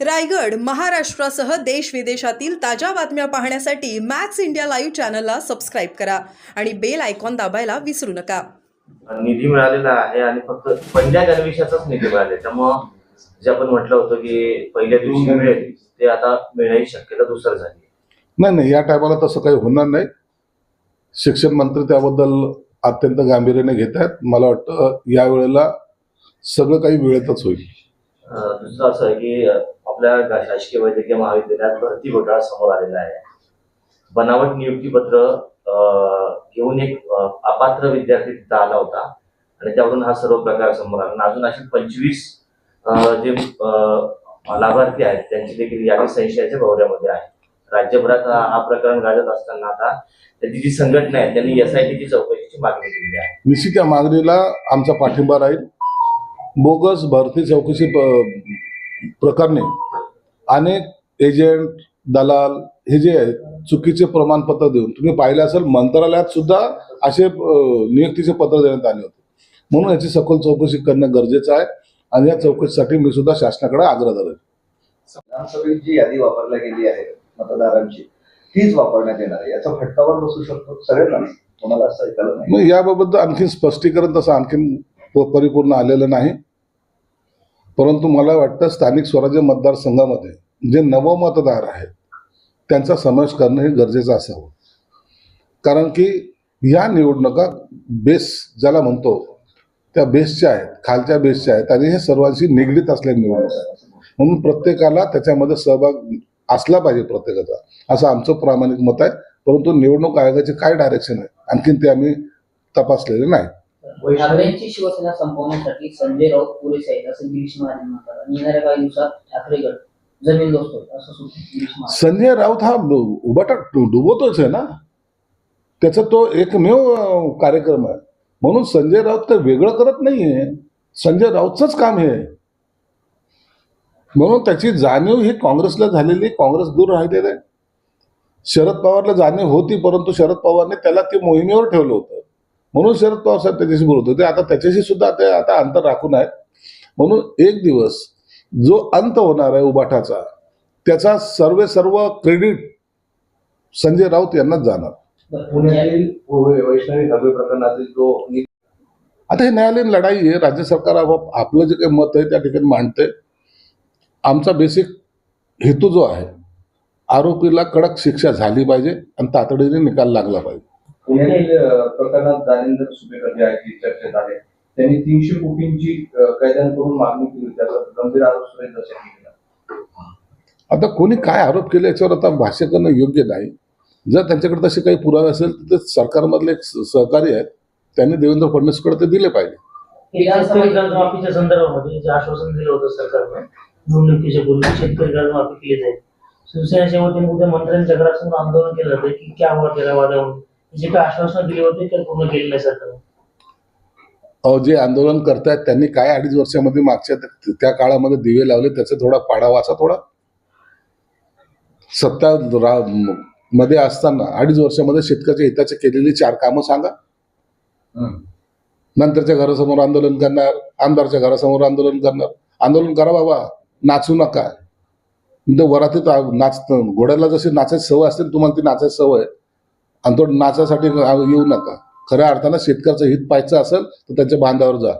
रायगड महाराष्ट्रासह देश विदेशातील ताज्या बातम्या पाहण्यासाठी मॅक्स इंडिया लाईव्ह चॅनलला सबस्क्राईब करा आणि बेल आयकॉन दाबायला विसरू नका. निधी मिळालेला आहे आणि फक्त पहिल्या गणवेशाचाच निधी मिळाले त्यामुळं जे आपण म्हटलं होतं की पहिल्या दिवशी मिळेल ते आता मिळण्याची शक्यता दुसर झाली नाही नाही या टायमाला तसं काही होणार नाही. शिक्षण मंत्री त्याबद्दल अत्यंत गांभीर्याने घेत आहेत. मला वाटतं यावेळेला सगळं काही वेळेतच होईल. दुसरं असं आहे की आपल्या शासकीय वैद्यकीय महाविद्यालयात भरती घोटाळा समोर आलेला आहे. बनावट नियुक्ती पत्र घेऊन एक अपात्र विद्यार्थी तिथं आला होता. आणि त्यावरून हा सर्व प्रकार समोर आला. अजून असे पंचवीस जे लाभार्थी आहेत त्यांची देखील यादी संशयाच्या भवऱ्यामध्ये आहे. राज्यभरात हा प्रकरण गाजत असताना आता त्याची जी संघटना आहे त्यांनी एस आय टीची चौकशीची मागणी केली आहे. निश्चित या मागणीला आमचा पाठिंबा राहील. बोगस भरती चौकशी प्रकरणे अनेक एजंट दलाल हे जे आहेत चुकीचे प्रमाणपत्र देऊन तुम्ही पाहिलं असेल मंत्रालयात सुद्धा असे नियुक्तीचे पत्र देण्यात आले होते. म्हणून याची सखोल चौकशी करणं गरजेचं आहे आणि या चौकशीसाठी मी सुद्धा शासनाकडे आग्रह विधानसभेत जी यादी वापरल्या गेली आहे मतदारांची तीच वापरण्यात येणार आहे. याचा फटकावर बसू शकतो सगळ्यांना. कोणाला असं ऐकायला नाही याबाबत आणखीन स्पष्टीकरण तसं आणखीन परिपूर्ण आलेलं नाही. परंतु मला वाटतं स्थानिक स्वराज्य मतदारसंघामध्ये जे नवमतदार आहेत त्यांचा समावेश करणं हे गरजेचं असावं. कारण की या निवडणुका बेस ज्याला म्हणतो त्या बेसच्या आहेत खालच्या बेसच्या आहेत आणि हे सर्वांशी निगडीत असलेल्या निवडणुका म्हणून प्रत्येकाला त्याच्यामध्ये सहभाग असला पाहिजे प्रत्येकाचा असं आमचं प्रामाणिक मत आहे. परंतु निवडणूक आयोगाचे काय डायरेक्शन आहे आणखीन ते आम्ही तपासलेले नाही. ठाकरेंची शिवसेना संपवण्यासाठी संजय राऊत पुरेसे आहेत असं गिरीश महाजन म्हणतात. आणि येणाऱ्या काही दिवसात ठाकरे गट जमीन दोस्त असं सुद्धा गिरीश महाजन संजय राऊत हा डु- उभाटा डु- डुबवतोच आहे ना? त्याचा तो एकमेव अं, कार्यक्रम आहे. म्हणून संजय राऊत तर वेगळं करत नाहीये. संजय राऊतच काम हे. आहे. म्हणून त्याची जाणीव ही काँग्रेसला झालेली काँग्रेस दूर राहिलेलं आहे. शरद पवारला जाणीव होती परंतु शरद पवारने त्याला ती मोहिमेवर ठेवलं होतं. म्हणून शरद पवार साहेब त्याच्याशी बोलत होते. आता त्याच्याशी सुद्धा ते आता अंतर राखून आहेत. म्हणून एक दिवस जो अंत होणार आहे उबाठाचा त्याचा सर्व सर्व क्रेडिट संजय राऊत यांनाच जाणार. वैष्णवी आता हे न्यायालयीन लढाई आहे. राज्य सरकार आप- आपलं जे काही मत आहे त्या ठिकाणी मांडते. आमचा बेसिक हेतू जो आहे आरोपीला कडक शिक्षा झाली पाहिजे आणि तातडीने निकाल लागला पाहिजे. पुण्यातील प्रकरणात जालिंदर सुपेकर जे आहेत चर्चेत आहे त्यांनी तीनशे कोटींची अ, कैद्यांकडून मागणी केली त्याचा गंभीर आरोप सुरेश आता कोणी काय आरोप केले याच्यावर आता भाष्य करणं योग्य नाही. जर त्यांच्याकडे तसे काही पुरावे असेल तर ते सरकारमधले एक स- सहकारी आहेत. त्यांनी देवेंद्र फडणवीसकडे ते दिले पाहिजे. शेतकरी कर्जमाफीच्या संदर्भामध्ये जे आश्वासन दिलं होतं सरकारनं निवडणुकीच्या पूर्वी शेतकरी कर्जमाफी केली जाईल. शिवसेनेच्या वतीने उद्या मंत्र्यांच्या घरासमोर आंदोलन केलं जातं की क्या हुआ तेरा वादा म्हणून जे काही आश्वासनं दिली होती ते पूर्ण केलेलं नाही सरकारनं अहो जे आंदोलन करतायत त्यांनी काय अडीच वर्षामध्ये मागच्या त्या- त्या काळामध्ये दिवे लावले त्याचा थोडा पाडा वाचा थोडा? सत्ता रा- म- मध्ये असताना अडीच वर्षामध्ये शेतकऱ्याच्या हिताचे केलेली चार कामं सांगा. नंतरच्या घरासमोर आंदोलन करणार आमदारच्या घरासमोर आंदोलन करणार. आंदोलन करा बाबा नाचू नका. म्हणजे वरातीत आ- नाच घोड्याला जशी नाचायची सवय असते ना, तुम्हाला ती नाचायची सवय आहे. आणि तो नाचासाठी येऊ नका. खऱ्या अर्थानं शेतकऱ्याचं हित पाहायचं असेल तर त्याच्या बांधावर जा.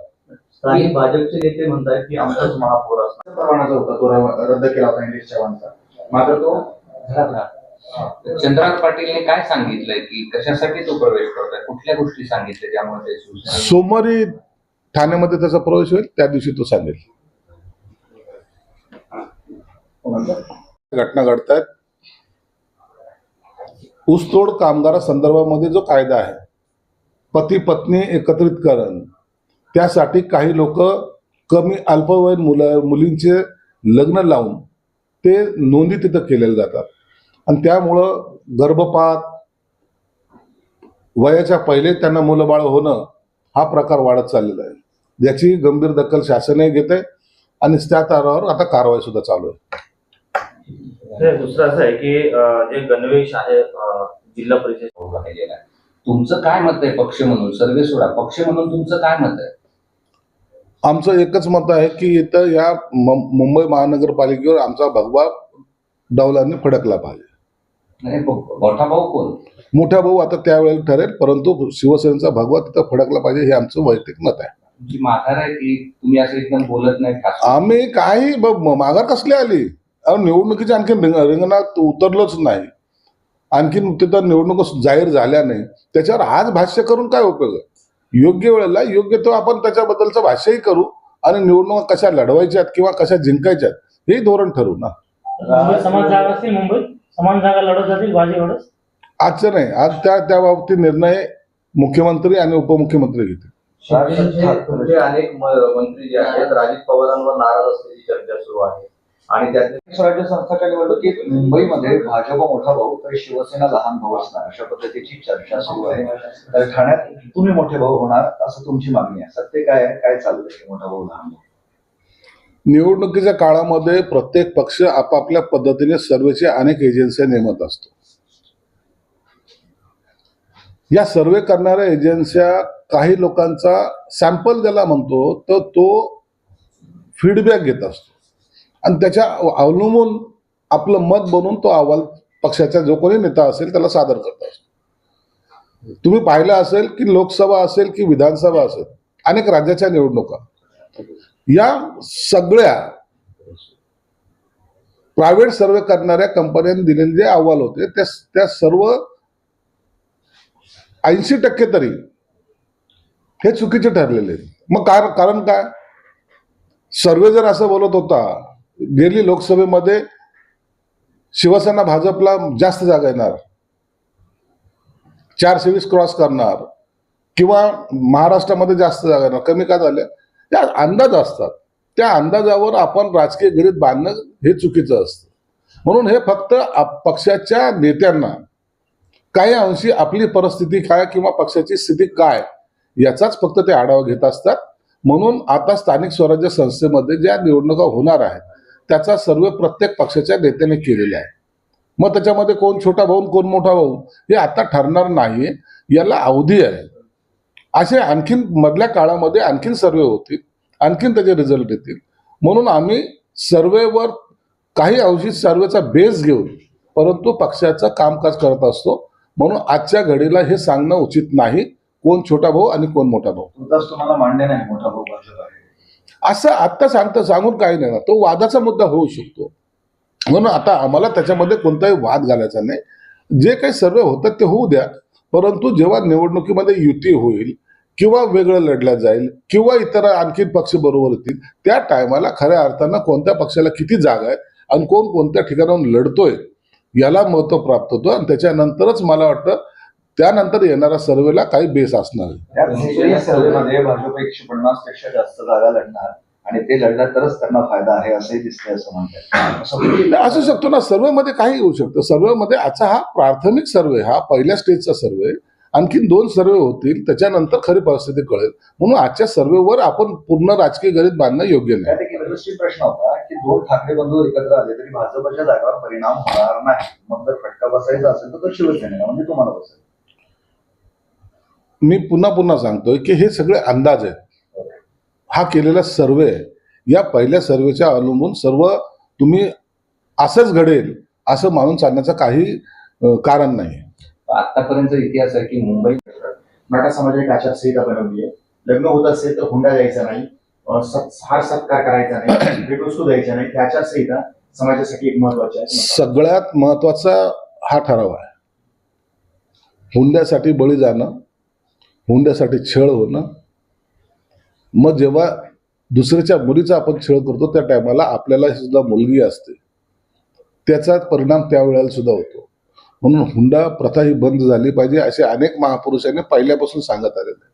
भाजपचे नेते म्हणतात की आमचाच महापौर असणार. परवानाचा होता तो रद्द केला होता निलेश चव्हाणचा. मात्र तो चंद्रकांत पाटीलने काय सांगितलंय की कशासाठी तो प्रवेश करतोय? कुठल्या गोष्टी सांगितल्या ज्यामुळे सोमवारी ठाण्यामध्ये त्याचा प्रवेश होईल त्या दिवशी तो सांगेल. घटना घडतायत. ऊसतोड कामगारासंदर्भामध्ये जो कायदा आहे पती पत्नी एकत्रितकरण त्यासाठी काही लोक कमी अल्पवयीन मुलं मुलींचे लग्न लावून ते नोंदी तिथं केलेल्या जातात. आणि त्यामुळं गर्भपात वयाच्या पहिले त्यांना मुलंबाळ होणं हा प्रकार वाढत चाललेला आहे. याची गंभीर दखल शासनही घेते आणि त्या तारावर आता कारवाई सुद्धा चालू आहे. दुसरं असं आहे की जे गणवेश आहे जिल्हा परिषद आहे. तुमचं काय मत आहे पक्ष म्हणून? सर्वे सोडा. पक्ष म्हणून तुमचं काय मत आहे? आमचं एकच मत आहे की इथं या मुंबई महानगरपालिकेवर आमचा भगवा डौलांनी फडकला पाहिजे. मोठा भाऊ कोण? मोठा भाऊ आता त्यावेळेला ठरेल परंतु शिवसेनेचा भगवा तिथं फडकला पाहिजे हे आमचं वैयक्तिक मत आहे. माघार आहे की तुम्ही असं एकदम बोलत नाही? आम्ही काही माघार कसली आली? अहो निवडणुकीच्या आणखी रिंग रिंगणात उतरलोच नाही. आणखीन तिथं निवडणूक जाहीर झाल्या नाही. त्याच्यावर आज भाष्य करून काय उपयोग आहे? योग्य वेळेला योग्य तो आपण त्याच्याबद्दलचं भाष्यही करू आणि निवडणुका कशा लढवायच्यात किंवा कशा जिंकायच्यात हे धोरण ठरवू ना. समान जागा असतील मुंबईत? समान जागा लढत जातील भाजी एवढंच? आजचं नाही. आज त्या त्या बाबतीत निर्णय मुख्यमंत्री आणि उपमुख्यमंत्री घेतील. तुमचे अनेक मंत्री जे आहेत राजीव पवारांवर नाराज असल्याची चर्चा सुरू आहे. आणि त्यातल्या स्वराज्य संस्थाच्या निवडणुकीत मुंबईमध्ये भाजप मोठा भाऊ तर शिवसेना लहान भाऊ असणार अशा पद्धतीची चर्चा सुरू आहे. तर ठाण्यात तुम्ही मोठे भाऊ होणार असं तुमची मागणी आहे. सत्य काय आहे? काय चाललंय मोठा भाऊ लहान भाऊ? निवडणुकीच्या काळामध्ये प्रत्येक पक्ष आपापल्या पद्धतीने सर्वेचे अनेक एजन्सी नेमत असतो. या सर्वे करणाऱ्या एजन्स्या काही लोकांचा सॅम्पल ज्याला म्हणतो तर तो फीडबॅक घेत असतो. आणि त्याच्या अवलंबून आपलं मत बनवून तो अहवाल पक्षाचा जो कोणी नेता असेल त्याला सादर करत असतो तुम्ही पाहिलं असेल की लोकसभा असेल की विधानसभा असेल अनेक राज्याच्या निवडणुका. या सगळ्या प्रायव्हेट सर्वे करणाऱ्या कंपन्यांनी दिलेले जे अहवाल होते त्या त्या सर्व ऐंशी टक्के तरी हे चुकीचे ठरलेले आहेत. मग कार कारण काय? सर्वे जर असं बोलत होता गेली लोकसभेमध्ये शिवसेना भाजपला जास्त जागा येणार. चारशे वीस क्रॉस करणार. किंवा महाराष्ट्रामध्ये जास्त जागा येणार. कमी का झाल्या त्या अंदाज असतात. त्या अंदाजावर आपण राजकीय गणित बांधणं हे चुकीचं असतं. म्हणून हे फक्त आप- पक्षाच्या नेत्यांना काही अंशी आपली परिस्थिती काय किंवा पक्षाची स्थिती काय याचाच फक्त ते आढावा घेत असतात. म्हणून आता स्थानिक स्वराज्य संस्थेमध्ये ज्या निवडणुका होणार आहेत त्याचा सर्वे प्रत्येक पक्षाच्या नेत्याने केलेला आहे. मग त्याच्यामध्ये कोण छोटा भाऊ कोण मोठा भाऊ हे आता ठरणार नाही याला अवधी आहे. असे आणखीन मधल्या काळामध्ये आणखीन सर्वे होतील आणखीन त्याचे रिझल्ट येतील. म्हणून आम्ही सर्वेवर काही अंशी सर्वेचा बेस घेऊन परंतु पक्षाचं कामकाज करत असतो. म्हणून आजच्या घडीला हे सांगणं उचित नाही. कोण छोटा भाऊ आणि कोण मोठा भाऊ. तुम्हाला मान्य नाही मोठा भाऊ असं आत्ता सांगतं सांगून काही नाही ना. तो वादाचा मुद्दा होऊ शकतो. म्हणून आता आम्हाला त्याच्यामध्ये कोणताही वाद घालायचा नाही. जे काही सर्वे होतात ते होऊ द्या. परंतु जेव्हा निवडणुकीमध्ये युती होईल किंवा वेगळं लढलं जाईल किंवा इतर आणखी पक्ष बरोबर येतील त्या टायमाला खऱ्या अर्थानं कोणत्या पक्षाला किती जागा आहे आणि कोण कोणत्या ठिकाणाहून लढतोय याला महत्त्व प्राप्त होतं. आणि त्याच्यानंतरच मला वाटतं त्यानंतर येणाऱ्या सर्वेला काही बेस असणार आहे. सर्वेमध्ये भाजप एकशे पन्नासपेक्षा जास्त जागा लढणार आणि ते लढलं तरच त्यांना फायदा आहे असंही दिसतंय असं म्हणतात. असं शकतो. ना. सर्वेमध्ये काही येऊ शकतं. सर्वेमध्ये आजचा हा प्राथमिक सर्वे हा पहिल्या स्टेजचा सर्वे आणखीन दोन सर्वे होतील. त्याच्यानंतर खरी परिस्थिती कळेल. म्हणून आजच्या सर्वेवर आपण पूर्ण राजकीय गणित बांधणं योग्य नाही. प्रश्न होता की दोन ठाकरे बंधू एकत्र आले तरी भाजपच्या जागावर परिणाम होणार नाही. मग जर फटका बसायचा असेल तर शिवसेनेला म्हणजे तुम्हाला बसेल मी पुन्हा पुन्हा सांगतोय की हे सगळे अंदाज आहेत. हा केलेला सर्वे आहे. या पहिल्या सर्वेच्या अवलंबून सर्व तुम्ही असंच घडेल असं मानून चालण्याचं काही कारण नाही. आतापर्यंत इतिहास आहे की मुंबई मराठा समाजाने आचारसंहिता बनवली आहे. लग्न होत असेल तर हुंडा द्यायचा नाही. हार सत्कार करायचा नाही. भेटवस्तू द्यायच्या नाही. आचारसंहिता समाजासाठी एक महत्वाची आहे. सगळ्यात महत्त्वाचा हा ठराव आहे. हुंड्यासाठी बळी जाणं हुंड्यासाठी छळ होणं. मग जेव्हा दुसऱ्याच्या मुलीचा आपण छळ करतो त्या टायमाला आपल्याला सुद्धा मुलगी असते. त्याचा परिणाम त्यावेळेला सुद्धा होतो. म्हणून हुंडा प्रथा ही बंद झाली पाहिजे असे अनेक महापुरुषांनी पहिल्यापासून सांगत आलेले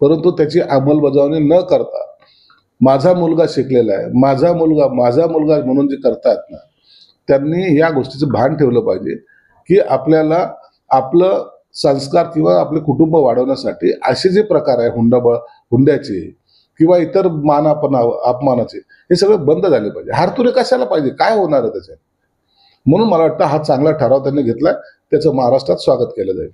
परंतु त्याची अंमलबजावणी न करता माझा मुलगा शिकलेला आहे माझा मुलगा माझा मुलगा म्हणून जे करतात ना त्यांनी या गोष्टीचं भान ठेवलं पाहिजे की आपल्याला आपलं संस्कार किंवा आपले कुटुंब वाढवण्यासाठी असे जे प्रकार आहे हुंडाबळ हुंड्याचे किंवा इतर मान आपण अपमानाचे हे सगळे बंद झाले पाहिजे. हारतुरे कशाला पाहिजे? काय होणार आहे त्याच्यात? म्हणून मला वाटतं हा चांगला ठराव त्यांनी घेतलाय त्याचं महाराष्ट्रात स्वागत केलं जाईल.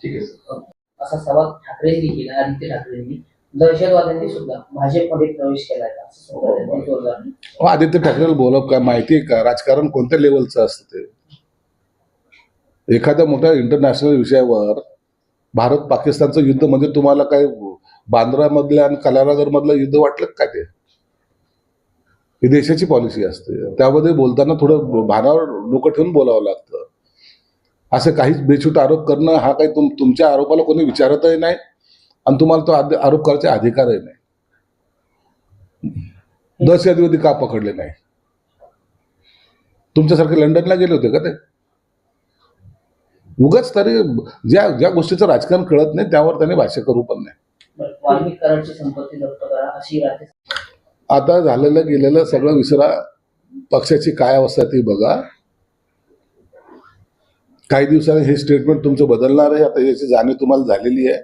ठीक आहे असा सवाल ठाकरेंनी केला आदित्य ठाकरेंनी. दहशतवाद्यांनी सुद्धा भाजपमध्ये प्रवेश केलाय का? असं सुद्धा त्यांनी जोरदार अहो, आदित्य ठाकरेला बोलव काय माहिती आहे का? राजकारण कोणत्या लेवलचं असतं ते? एखाद्या मोठ्या इंटरनॅशनल विषयावर भारत पाकिस्तानचं युद्ध म्हणजे तुम्हाला काय बांद्रामधल्या आणि कलारागरमधलं युद्ध वाटलं का काय ते? ही देशाची पॉलिसी असते. त्यामध्ये बोलताना थोडं भानावर डोकं ठेवून बोलावं लागतं. असं काहीच बेछूट आरोप करणं हा काही तुम तुमच्या आरोपाला कोणी विचारतही नाही आणि तुम्हाला तो आद- आरोप करायचा अधिकारही नाही. दहशतवादी का पकडले नाही? तुमच्यासारखे लंडनला गेले होते का ते? उगाच तरी ज्या ज्या गोष्टीचं राजकारण कळत नाही त्यावर त्यांनी भाष्य करू पण नाही. आता झालेलं गेलेलं सगळं विसरा पक्षाची काय अवस्था ती बघा. काही दिवसांनी हे स्टेटमेंट तुमचं बदलणार आहे आता याची जाणीव तुम्हाला झालेली आहे.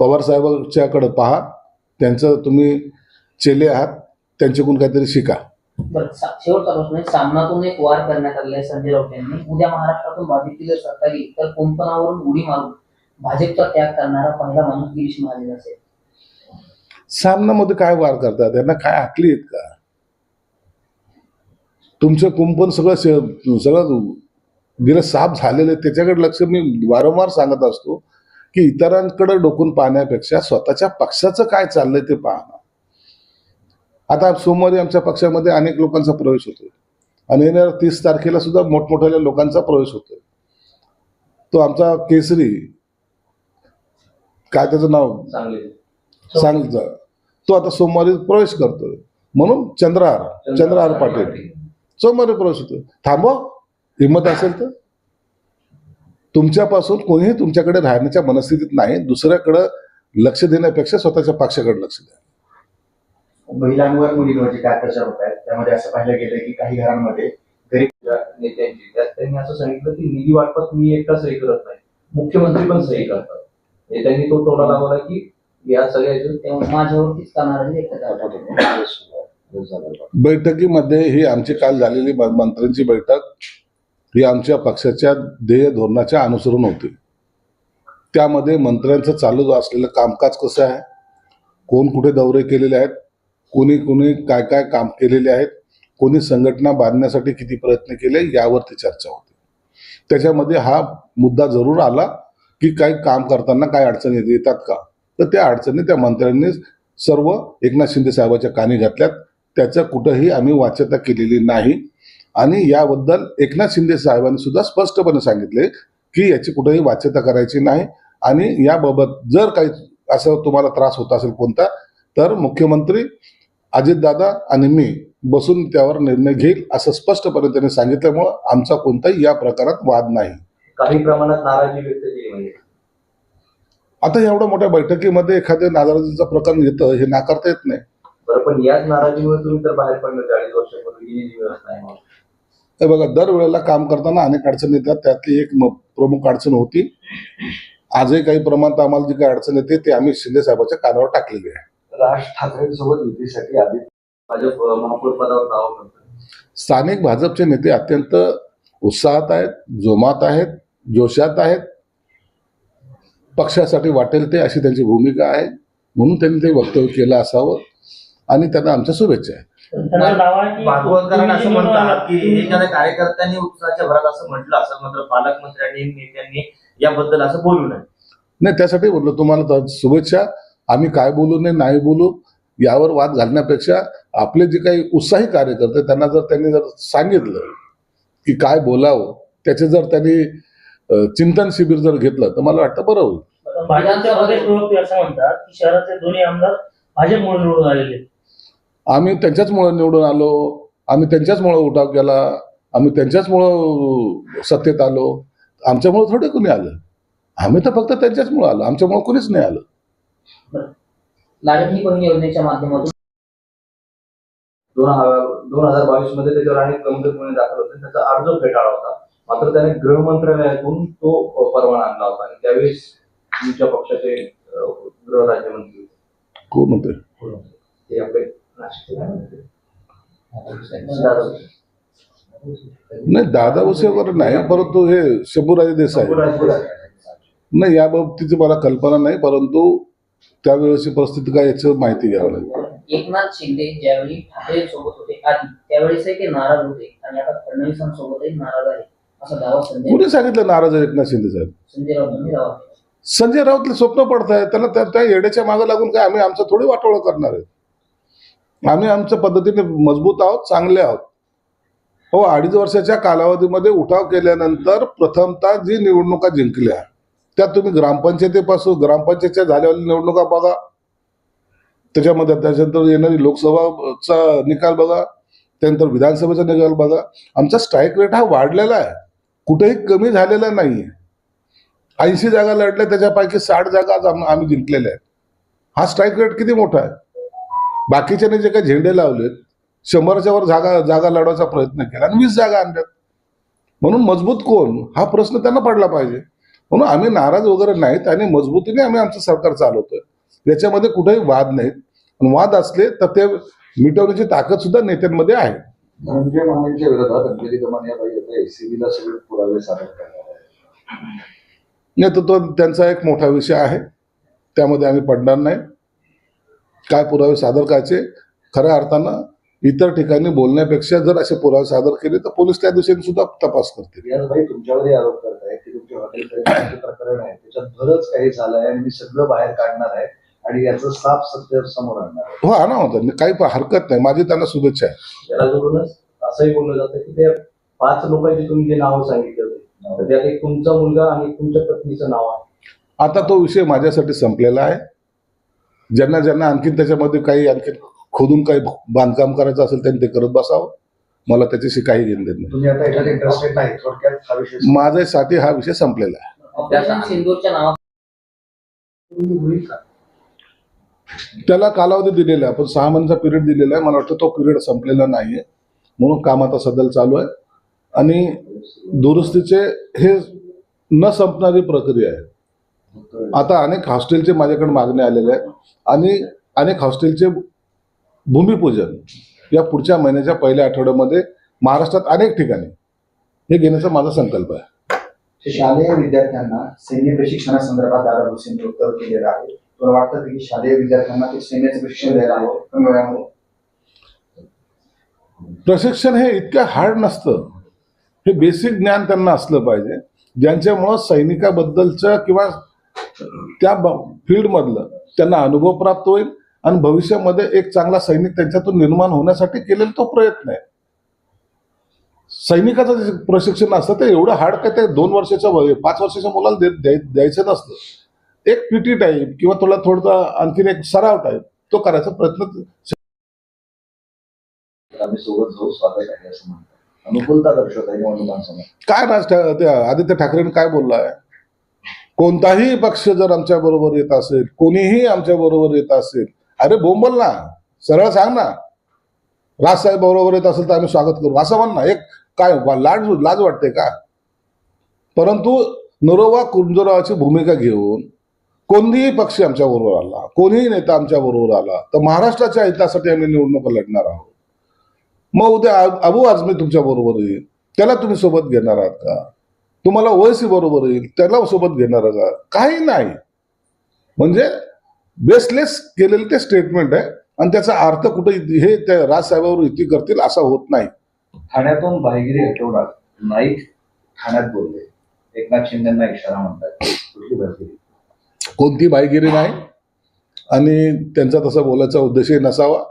पवार साहेबांच्याकडे पहा त्यांचं तुम्ही चेले आहात त्यांच्याकडून काहीतरी शिका. शेवटचा प्रश्न सामनातून एक वार करण्यात आलेला आहे संजय राऊत यांनी. उद्या महाराष्ट्रातून भाजपची जर सरकार येईल तर कुंपणावरून उडी मारून भाजपचा त्याग करणारा पहिला माणूस गिरीश महाजन असेल. सामनामध्ये काय वार करतात? त्यांना काय आकली आहेत का? तुमचं कुंपण सगळं सगळं गेलं साफ झालेलं आहे. त्याच्याकडे लक्ष मी वारंवार सांगत असतो की इतरांकडे डोकून पाहण्यापेक्षा स्वतःच्या पक्षाचं काय चाललंय ते पाहणं आता सोमवारी आमच्या पक्षामध्ये अनेक लोकांचा प्रवेश होतो आणि येणाऱ्या तीस तारखेला सुद्धा मोठमोठ्या लोकांचा प्रवेश होतोय. तो आमचा केसरी काय त्याचं नाव? सांगलीचा. तो आता सोमवारी प्रवेश करतोय. म्हणून चंद्रहार चंद्रहार पाटील सोमवारी प्रवेश होतो थांबवा हिंमत असेल तर. तुमच्यापासून कोणीही तुमच्याकडे राहण्याच्या मनस्थितीत नाही दुसऱ्याकडं लक्ष देण्यापेक्षा स्वतःच्या पक्षाकडे लक्ष द्या. महिलांवर मुलींवर जे काय अत्याचार होत आहेत त्यामध्ये असं पाहिलं गेलं की काही घरांमध्ये ज्या नेत्यांची त्यात त्यांनी असं सांगितलं की निधी वाटपात मी एकटा सही करत नाही मुख्यमंत्री पण सही करतात. हे त्यांनी तो टोला लावला की या सगळ्याचे तेव्हा माझ्यावरतीच बैठकीमध्ये ही आमची काल झालेली मंत्र्यांची बैठक ही आमच्या पक्षाच्या ध्येय धोरणाच्या अनुसरून होती. त्यामध्ये मंत्र्यांचं चालू असलेलं कामकाज कसं आहे? कोण कुठे दौरे केलेले आहेत? कोणी कोणी काय काय काम केलेले आहेत कोणी संघटना बांधण्यासाठी किती प्रयत्न केले यावरती चर्चा होती. त्याच्यामध्ये हा मुद्दा जरूर आला की काही काम करताना काय अडचणी येतात का? तर त्या अडचणी त्या मंत्र्यांनी सर्व एकनाथ शिंदे साहेबाच्या कानी घातल्यात. त्याचं कुठंही आम्ही वाच्यता केलेली नाही. आणि याबद्दल एकनाथ शिंदे साहेबांनी सुद्धा स्पष्टपणे सांगितले की याची कुठंही वाच्यता करायची नाही. आणि याबाबत जर काही असं तुम्हाला त्रास होत असेल कोणता तर मुख्यमंत्री अजितदादा आणि मी बसून त्यावर निर्णय घेईल असं स्पष्टपणे त्यांनी सांगितल्यामुळं आमचा कोणताही या प्रकारात वाद नाही. काही प्रमाणात नाराजी व्यक्त केली म्हणजे? आता एवढ्या मोठ्या बैठकीमध्ये एखाद्या नाराजीचं प्रकरण येतं हे नाकारता येत नाही. बरं पण याच नाराजीमुळे तुम्ही तर बाहेर पडले चाळीस वर्षापूर्वी ही व्यवस्था आहे. हे बघा दरवेळेला काम करताना अनेक अडचणी येतात त्यातली एक म- प्रमुख अडचण होती. आजही काही प्रमाणात आम्हाला जी काही अडचण येते ते आम्ही शिंदे साहेबाच्या कानावर टाकलेली आहे. राज ठाकरेंसोबत युतीसाठी आधी भाजप महापौर पदावर दावा करतोय. स्थानिक भाजपचे नेते अत्यंत उत्साहात आहेत जोमात आहेत जोशात आहेत. पक्षासाठी वाटेल ते अशी त्यांची भूमिका आहे म्हणून त्यांनी ते वक्तव्य केलं असावं आणि त्यांना आमच्या शुभेच्छा आहेत. असं म्हणतात निवडून की आलात. एखाद्या कार्यकर्त्यांनी उत्साहाच्या भरात असं म्हटलं असं मात्र पालकमंत्र्यांनी नेत्यांनी याबद्दल असं बोलू नये. नाही त्यासाठी बोललो. तुम्हाला तर शुभेच्छा. आम्ही काय बोलू नये नाही बोलू यावर वाद घालण्यापेक्षा आपले जे काही उत्साही कार्यकर्ते त्यांना जर त्यांनी जर सांगितलं की काय बोलावं त्याचे जर त्यांनी चिंतन शिबिर जर घेतलं तर मला वाटतं बरं होईल. भाजपचे प्रदेश प्रवक्ते असं म्हणतात की शहराचे दोन्ही आमदार भाजपमुळे निवडून आलेले आहेत. आम्ही त्यांच्याचमुळं निवडून आलो आम्ही त्यांच्याचमुळं उठाव केला आम्ही त्यांच्याचमुळं सत्तेत आलो. आमच्यामुळं थोडे कोणी आलं? आम्ही तर फक्त त्यांच्याचमुळं आलो आमच्यामुळं कोणीच नाही आलं. लाडकी बहीण योजनेच्या माध्यमातून? दोन हजार दोन हजार बावीसमध्ये त्याच्यावर अनेक गंभीर गुन्हे दाखल होते. त्याचा अर्ज फेटाळला होता. मात्र त्याने गृह मंत्रालयातून तो परवाना आणला होता आणि त्यावेळेस तुमच्या पक्षाचे गृह राज्यमंत्री होते. कोण होते? ते आपले. नाही दादा भुसे वगैरे नाही परंतु हे शंभूराजे देसाई. शंभूराजे देसाई. नाही या बाबतीची मला कल्पना नाही परंतु त्यावेळेची परिस्थिती काय याची माहिती घ्यावी लागेल. एकनाथ शिंदे ज्यावेळी ठाकरे सोबत होते आधी त्यावेळेसही ते नाराज होते आणि आता फडणवीसांसोबतही नाराज आहे असा दावा संजय कुणी सांगितलं नाराज आहे एकनाथ शिंदे साहेब? संजय दावा केला. संजय राऊतले स्वप्न पडत आहे त्याला त्या त्या येड्याच्या मागे लागून काय आम्ही आमचं थोडी वाटोळं करणार आहे? आम्ही आमच्या पद्धतीने मजबूत आहोत चांगले आहोत. हो अडीच वर्षाच्या कालावधीमध्ये उठाव केल्यानंतर प्रथमतः जी निवडणुका जिंकल्या त्यात तुम्ही ग्रामपंचायतीपासून ग्रामपंचायतच्या झालेल्या निवडणुका बघा. त्याच्यामध्ये त्याच्यानंतर येणारी लोकसभाचा निकाल बघा. त्यानंतर विधानसभेचा निकाल बघा. आमचा स्ट्राईक रेट हा वाढलेला आहे. कुठेही कमी झालेला नाही ऐंशी जागा लढल्या त्याच्यापैकी साठ जागा आज आम्ही जिंकलेल्या आहेत. हा स्ट्राईक रेट किती मोठा आहे? बाकीच्याने जे काही झेंडे लावलेत शंभरच्या वर जागा जागा लढवायचा प्रयत्न केला आणि वीस जागा आणल्यात. म्हणून मजबूत कोण? हा प्रश्न त्यांना पडला पाहिजे. म्हणून आम्ही नाराज वगैरे नाहीत आणि मजबूतीने आम्ही आमचं सरकार चालवतोय. याच्यामध्ये कुठेही वाद नाहीत. वाद असले तर ते मिटवण्याची ताकद सुद्धा नेत्यांमध्ये आहे. धनंजय मानेंच्या विरोधात अंजली आता एसीबीला सगळे पुरावे सादर करणार नाही तर तो त्यांचा एक मोठा विषय आहे. त्यामध्ये आम्ही पडणार नाही. काय पुरावे सादर करायचे? खऱ्या अर्थानं इतर ठिकाणी बोलण्यापेक्षा जर असे पुरावे सादर केले तर पोलीस त्या दिशेने सुद्धा तपास करतील. तुमच्यावरही आरोप करत आहेत की तुमच्या हॉटेल प्रकरण आहे. त्याच्यात बरंच काही झालंय आणि मी सगळं बाहेर काढणार आहे आणि याचं साफ सत्य समोर आणणार आहे. हो आणा होतं. काही हरकत नाही. माझी त्यांना शुभेच्छा आहे. त्याला जोडूनच असंही बोललं जातं की ते पाच लोकांची तुम्ही जे नावं सांगितले होते तर त्यात एक तुमचा मुलगा आणि तुमच्या पत्नीचं नाव आहे. आता तो विषय माझ्यासाठी संपलेला आहे. ज्यांना ज्यांना आणखीन त्याच्यामध्ये काही आणखीन खोदून काही बांधकाम करायचं असेल त्यांनी ते करत बसावं. मला त्याच्याशी काही घेणं देत नाही. तुम्ही आता याच्यात इंटरेस्टेड नाही थोडक्यात हा विषय माझ्यासाठी हा विषय संपलेला आहे. ऑपरेशन सिंदूरच्या नावा होईल का? त्याला कालावधी दिलेला आहे आपण सहा महिन्याचा पिरियड दिलेला आहे. मला वाटतं तो पिरियड संपलेला नाही आहे म्हणून काम आता सध्या चालू आहे. आणि दुरुस्तीचे हे न संपणारी प्रक्रिया आहे. आता अनेक हॉस्टेलचे माझ्याकडे मागणे आलेले आहे आणि अनेक हॉस्टेलचे भूमिपूजन. या पुढच्या महिन्याच्या पहिल्या आठवड्यामध्ये महाराष्ट्रात अनेक ठिकाणी. हे घेण्याचा माझा संकल्प आहे. शालेय विद्यार्थ्यांना सैन्य प्रशिक्षणासंदर्भात दादा भुसेंनी उत्तर केलेलं आहे. तुला वाटतं की शालेय विद्यार्थ्यांना ते सैन्याचं प्रशिक्षण द्यायला हवं कमी प्रशिक्षण हे इतकं हार्ड नसतं. हे बेसिक ज्ञान त्यांना असलं पाहिजे. ज्यांच्यामुळं सैनिकाबद्दलचं किंवा त्या फील्डमधलं त्यांना अनुभव प्राप्त होईल. आणि भविष्यामध्ये एक चांगला सैनिक त्यांच्यातून निर्माण होण्यासाठी केलेला तो प्रयत्न आहे. सैनिकाचं जे प्रशिक्षण असतं ते एवढं हार्ड काय ते दोन वर्षाच्या पाच वर्षाच्या मुलाला द्यायचं नसतं. एक पीटी टाईप किंवा तुला थोडा आणखीन एक सराव टाईप तो करायचा प्रयत्न आम्ही सोबत जाऊ स्वागत आहे असं म्हणतात. अनुकूलता दर्शवत आहे निवडणुकांसमोर काय राज त्या आदित्य ठाकरेंनी काय बोललाय कोणताही पक्ष जर आमच्या बरोबर येत असेल कोणीही आमच्या बरोबर येत असेल अरे बोंबल ना. सरळ सांग ना. राजसाहेब बरोबर येत असेल तर आम्ही स्वागत करू. असं म्हण ना. एक काय लाज लाज वाटते का? परंतु नरोवा कुंजरावाची भूमिका घेऊन कोणतीही पक्ष आमच्या बरोबर आला कोणीही नेता आमच्या बरोबर आला तर महाराष्ट्राच्या हितासाठी आम्ही निवडणुका लढणार आहोत. मग उद्या अ- अबू आझमी तुमच्या बरोबर येईल. त्याला तुम्ही सोबत घेणार आहात का? तुम्हाला ओएसी बरोबर येईल. त्याला सोबत घेणार का? काही नाही. म्हणजे बेसलेस केलेलं ते स्टेटमेंट आहे. आणि त्याचा अर्थ कुठे हे त्या राजसाहेबावर युती करतील असा होत नाही. ठाण्यातून बाहेगिरी हटवणार नाईक ठाण्यात बोलले. एकनाथ शिंदेना इशारा म्हणतात. बाहेगिरी कोणती बाईगिरी नाही. आणि त्यांचा तसा बोलायचा उद्देशही नसावा.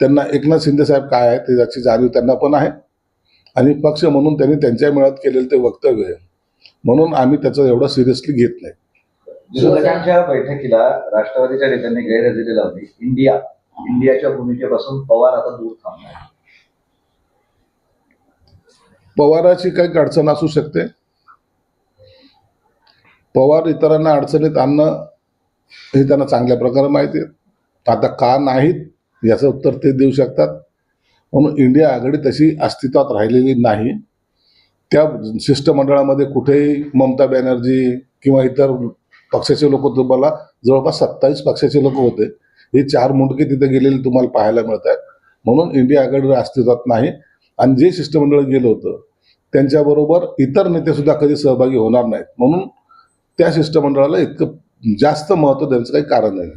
त्यांना एकनाथ शिंदे साहेब काय आहे त्याची जाणीव त्यांना पण आहे. आणि पक्ष म्हणून त्यांनी त्यांच्या मेळात केलेलं ते वक्तव्य आहे. म्हणून आम्ही त्याचं एवढं सिरियसली घेत नाही. विरोधकांच्या बैठकीला राष्ट्रवादीच्या नेत्यांनी गैरहजेरी लावली. इंडिया इंडियाच्या भूमिकेपासून पवार आता दूर थांबणार पवाराची काही अडचण असू शकते. पवार इतरांना अडचणीत आणणं हे त्यांना चांगल्या प्रकारे माहिती आहे. आता का नाहीत याचं उत्तर ते देऊ शकतात. म्हणून इंडिया आघाडी तशी अस्तित्वात राहिलेली नाही. त्या शिष्टमंडळामध्ये कुठेही ममता बॅनर्जी किंवा इतर पक्षाचे लोक तुम्हाला जवळपास सत्तावीस पक्षाचे लोक होते. हे चार मुंडके तिथे गेलेले तुम्हाला पाहायला मिळत आहेत म्हणून इंडिया आघाडीवर अस्तित्वात नाही. आणि जे शिष्टमंडळ गेलं होतं त्यांच्याबरोबर इतर नेतेसुद्धा कधी सहभागी होणार नाहीत. म्हणून त्या शिष्टमंडळाला इतकं जास्त महत्त्व देण्याचं काही कारण नाही.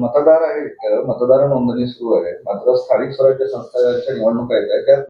मतदार आहे मतदार नोंदणी सुरू आहे. मात्र स्थानिक स्वराज्य संस्थांच्या निवडणुका आहेत त्या